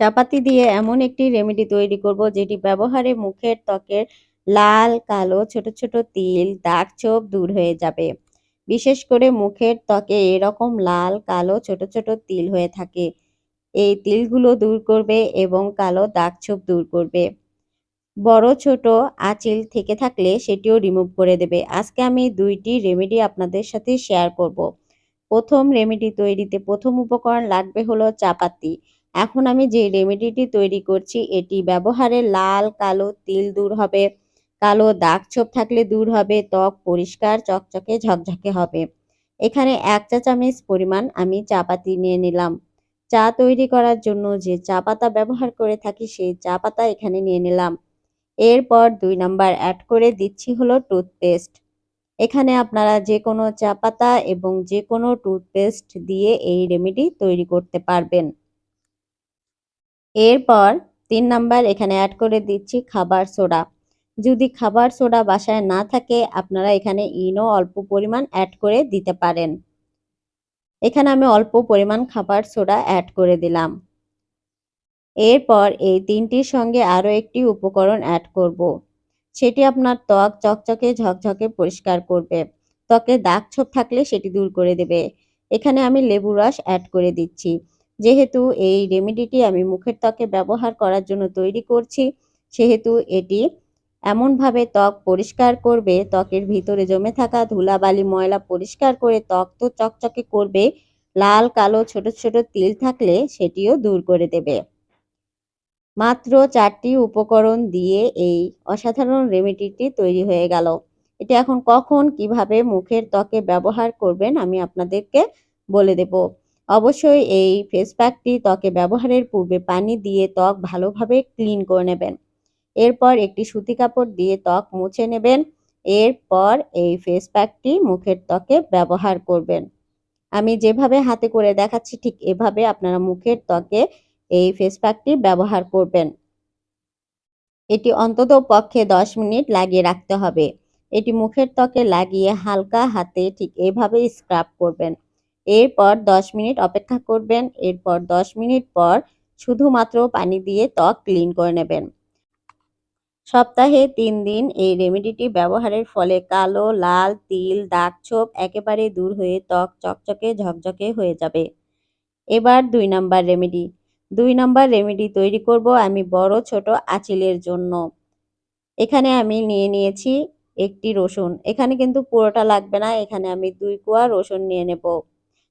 চাপাতি দিয়ে এমন একটি রেমেডি তৈরি করব যেটি ব্যবহারে মুখের ত্বকের লাল, কালো, ছোট ছোট তিল, দাগ ছোপ দূর হয়ে যাবে। বিশেষ করে মুখের ত্বকে এরকম লাল, কালো, ছোট ছোট তিল হয়ে থাকে। এই তিলগুলো দূর করবে এবং কালো দাগ ছোপ দূর করবে। বড়, ছোট আঁচিল থেকে থাকলে সেটিও রিমুভ করে দেবে। আজকে আমি দুইটি রেমেডি আপনাদের সাথে শেয়ার করব। প্রথম রেমেডি তৈরিতে প্রথম উপকরণ লাগবে হলো চাপাতি। এখন আমি যে রেমেডিটি তৈরি করছি, এটি ব্যবহারে লাল, কালো তিল দূর হবে। কালো দাগ ছোপ থাকলে দূর হবে, ত্বক পরিষ্কার, চকচকে, ঝকঝকে হবে। এখানে এক চা চামচ পরিমাণ আমি চা পাতি নিয়ে নিলাম। চা তৈরি করার জন্য যে চা পাতা ব্যবহার করে থাকি, সেই চা পাতা এখানে নিয়ে নিলাম। এরপর দুই নাম্বার অ্যাড করে দিচ্ছি হলো টুথপেস্ট এখানে আপনারা যে কোনো চা পাতা এবং যে কোনো টুথপেস্ট দিয়ে এই রেমেডি তৈরি করতে পারবেন। এরপর তিন নাম্বার এখানে অ্যাড করে দিচ্ছি খাবার সোডা। যদি খাবার সোডা বাসায় না থাকে, আপনারা এখানে ইনো অল্প পরিমাণ অ্যাড করে দিতে পারেন। এখানে আমি অল্প পরিমাণ খাবার সোডা অ্যাড করে দিলাম। এরপর এই তিনটির সঙ্গে আরও একটি উপকরণ অ্যাড করব। সেটি আপনার ত্বক চকচকে ঝকঝকে পরিষ্কার করবে। ত্বকে দাগ ছোপ থাকলে সেটি দূর করে দেবে। এখানে আমি লেবু রস অ্যাড করে দিচ্ছি। যেহেতু এই রেমেডিটি আমি মুখের ত্বকে ব্যবহার করার জন্য তৈরি করছি, সেহেতু এটি এমনভাবে ত্বক পরিষ্কার করবে, ত্বকের ভিতরে জমে থাকা ধুলাবালি ময়লা পরিষ্কার করে ত্বক তো চকচকে করবে, লাল, কালো, ছোট ছোট তিল থাকলে সেটিও দূর করে দেবে। মাত্র চারটি উপকরণ দিয়ে এই অসাধারণ রেমেডিটি তৈরি হয়ে গেল। এটা এখন কখন, কীভাবে মুখের ত্বকে ব্যবহার করবেন, আমি আপনাদেরকে বলে দেব। অবশ্যই এই ফেস প্যাকটি ত্বকে ব্যবহারের পূর্বে পানি দিয়ে ত্বক ভালোভাবে ক্লিন করে নেবেন। এরপর একটি সুতি কাপড় দিয়ে ত্বক মুছে নেবেন। এরপর এই ফেস প্যাকটি মুখের ত্বকে ব্যবহার করবেন। আমি যেভাবে হাতে করে দেখাচ্ছি, ঠিক এভাবে আপনারা মুখের ত্বকে এই ফেস প্যাকটি ব্যবহার করবেন। এটি অন্তত পক্ষে দশ মিনিট লাগিয়ে রাখতে হবে। এটি মুখের ত্বকে লাগিয়ে হালকা হাতে ঠিক এভাবে স্ক্রাব করবেন। এরপর দশ মিনিট অপেক্ষা করবেন। এরপর দশ মিনিট পর শুধুমাত্র পানি দিয়ে ত্বক ক্লিন করে নেবেন। সপ্তাহে তিন দিন এই রেমেডিটি ব্যবহারের ফলে কালো, লাল, তিল, দাগ, ছোপ একেবারে দূর হয়ে ত্বক চকচকে, ঝকঝকে হয়ে যাবে। এবার দুই নাম্বার রেমেডি। দুই নাম্বার রেমেডি তৈরি করব আমি বড়, ছোট আঁচিলের জন্য। এখানে আমি নিয়ে নিয়েছি একটি রসুন। এখানে কিন্তু পুরোটা লাগবে না। এখানে আমি দুই কোয়া রসুন নিয়ে নেব।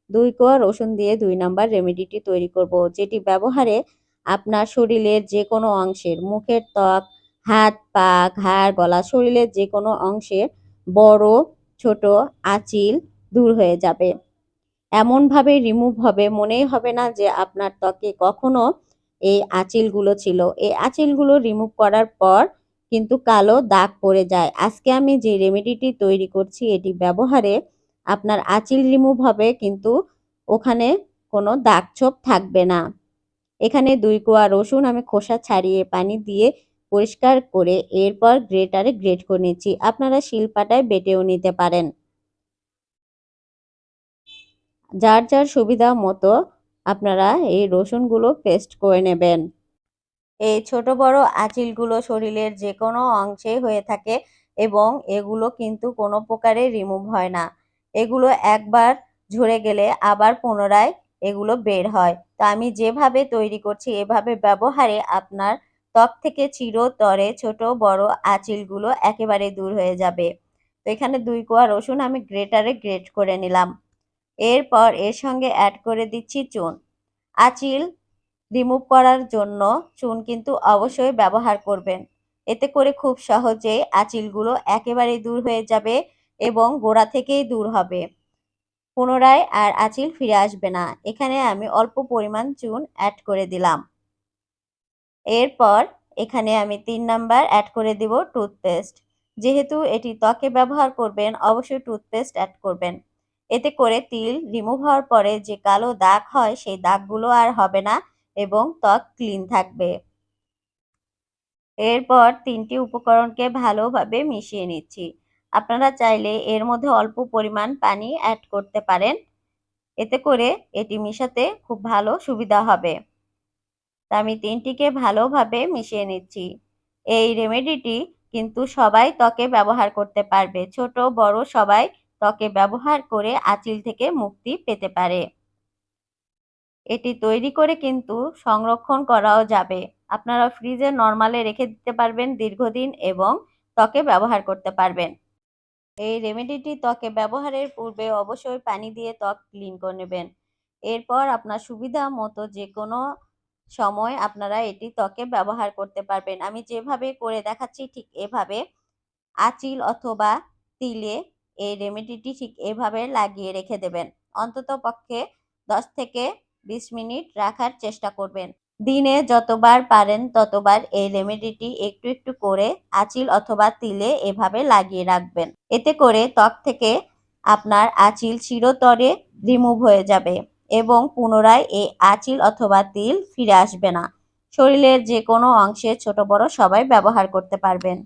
দুই কোয়া রসুন দিয়ে দুই নাম্বার রেমেডিটি তৈরি করব, যেটি ব্যবহারে আপনার শরীরের যে কোনো অংশের মুখের ত্বক, হাত, পা, ঘাড়, গলা, শরীরের যে কোনো অংশে বড়, ছোট, আঁচিল দূর হয়ে যাবে। এমনভাবে রিমুভ হবে, মনেই হবে না যে আপনার ত্বকে কখনো এই আঁচিলগুলো ছিল। এই আঁচিলগুলো রিমুভ করার পর কিন্তু কালো দাগ পড়ে যায়। আজকে আমি যে রেমেডিটি তৈরি করছি, এটি ব্যবহারে আপনার আঁচিল রিমুভ হবে, কিন্তু ওখানে কোনো দাগ ছোপ থাকবে না। এখানে দুই কোয়া রসুন আমি খোসা ছাড়িয়ে পানি দিয়ে পরিষ্কার করে এরপর গ্রেটারে গ্রেট করে নিচ্ছি। আপনারা শিলপাটায় বেটেও নিতে পারেন। যার যার সুবিধা মতো আপনারা এই রসুনগুলো পেস্ট করে নেবেন। এই ছোট বড় আঁচিলগুলো শরীরের যে কোনো অংশে হয়ে থাকে এবং এগুলো কিন্তু কোনো প্রকারে রিমুভ হয় না। এগুলো একবার ঝরে গেলে আবার পুনরায় এগুলো বের হয়। তো আমি যেভাবে তৈরি করছি, এভাবে ব্যবহারে আপনার ত্বক থেকে চিরতরে ছোট বড় আঁচিলগুলো একেবারে দূর হয়ে যাবে। তো এখানে দুই কোয়া রসুন আমি গ্রেটারে গ্রেট করে নিলাম। এরপর এর সঙ্গে অ্যাড করে দিচ্ছি চুন। আঁচিল রিমুভ করার জন্য চুন কিন্তু অবশ্যই ব্যবহার করবেন। এতে করে খুব সহজে আঁচিলগুলো একেবারেই দূর হয়ে যাবে। এবং গোড়া থেকেই দূর হবে। পুনরায় আর আঁচিল ফিরে আসবে না। এখানে আমি অল্প পরিমাণ চুন অ্যাড করে দিলাম। এরপর এখানে আমি তিন নাম্বার অ্যাড করে দিব টুথপেস্ট যেহেতু এটি ত্বকে ব্যবহার করবেন, অবশ্যই টুথপেস্ট অ্যাড করবেন। এতে করে তিল রিমুভ হওয়ার পরে যে কালো দাগ হয়, সেই দাগগুলো আর হবে না এবং ত্বক ক্লিন থাকবে। এরপর তিনটি উপকরণকে ভালোভাবে মিশিয়ে নিচ্ছি। আপনারা চাইলে এর মধ্যে অল্প পরিমাণ পানি অ্যাড করতে পারেন। এতে করে এটি মিশাতে খুব ভালো সুবিধা হবে। তা আমি তিনটিকে ভালোভাবে মিশিয়ে নিচ্ছি। এই রেমেডিটি কিন্তু সবাই ত্বকে ব্যবহার করতে পারবে। ছোট, বড় সবাই ত্বকে ব্যবহার করে আঁচিল থেকে মুক্তি পেতে পারে। এটি তৈরি করে কিন্তু সংরক্ষণ করাও যাবে। আপনারা ফ্রিজে নর্মালে রেখে দিতে পারবেন দীর্ঘদিন এবং ত্বকে ব্যবহার করতে পারবেন। এই রেমেডিটি ত্বকে ব্যবহারের পূর্বে অবশ্যই পানি দিয়ে ত্বক ক্লিন করে নেবেন। এরপর আপনার সুবিধা মতো যে কোনো সময় আপনারা এটি ত্বকে ব্যবহার করতে পারবেন। আমি যেভাবে করে দেখাচ্ছি ঠিক এভাবে আঁচিল অথবা তিলে এই রেমেডিটি ঠিক এভাবে লাগিয়ে রেখে দেবেন। অন্তত পক্ষে দশ থেকে বিশ মিনিট রাখার চেষ্টা করবেন। দিনে যতবার পারেন ততবার এই রেমেডিটি একটু একটু করে আঁচিল অথবা তিলে এভাবে লাগিয়ে রাখবেন। এতে করে ত্বক থেকে আপনার আঁচিল চিরতরে রিমুভ হয়ে যাবে এবং পুনরায় এই আঁচিল অথবা তিল ফিরে আসবে না। শরীরের যে কোনো অংশে ছোট বড় সবাই ব্যবহার করতে পারবেন।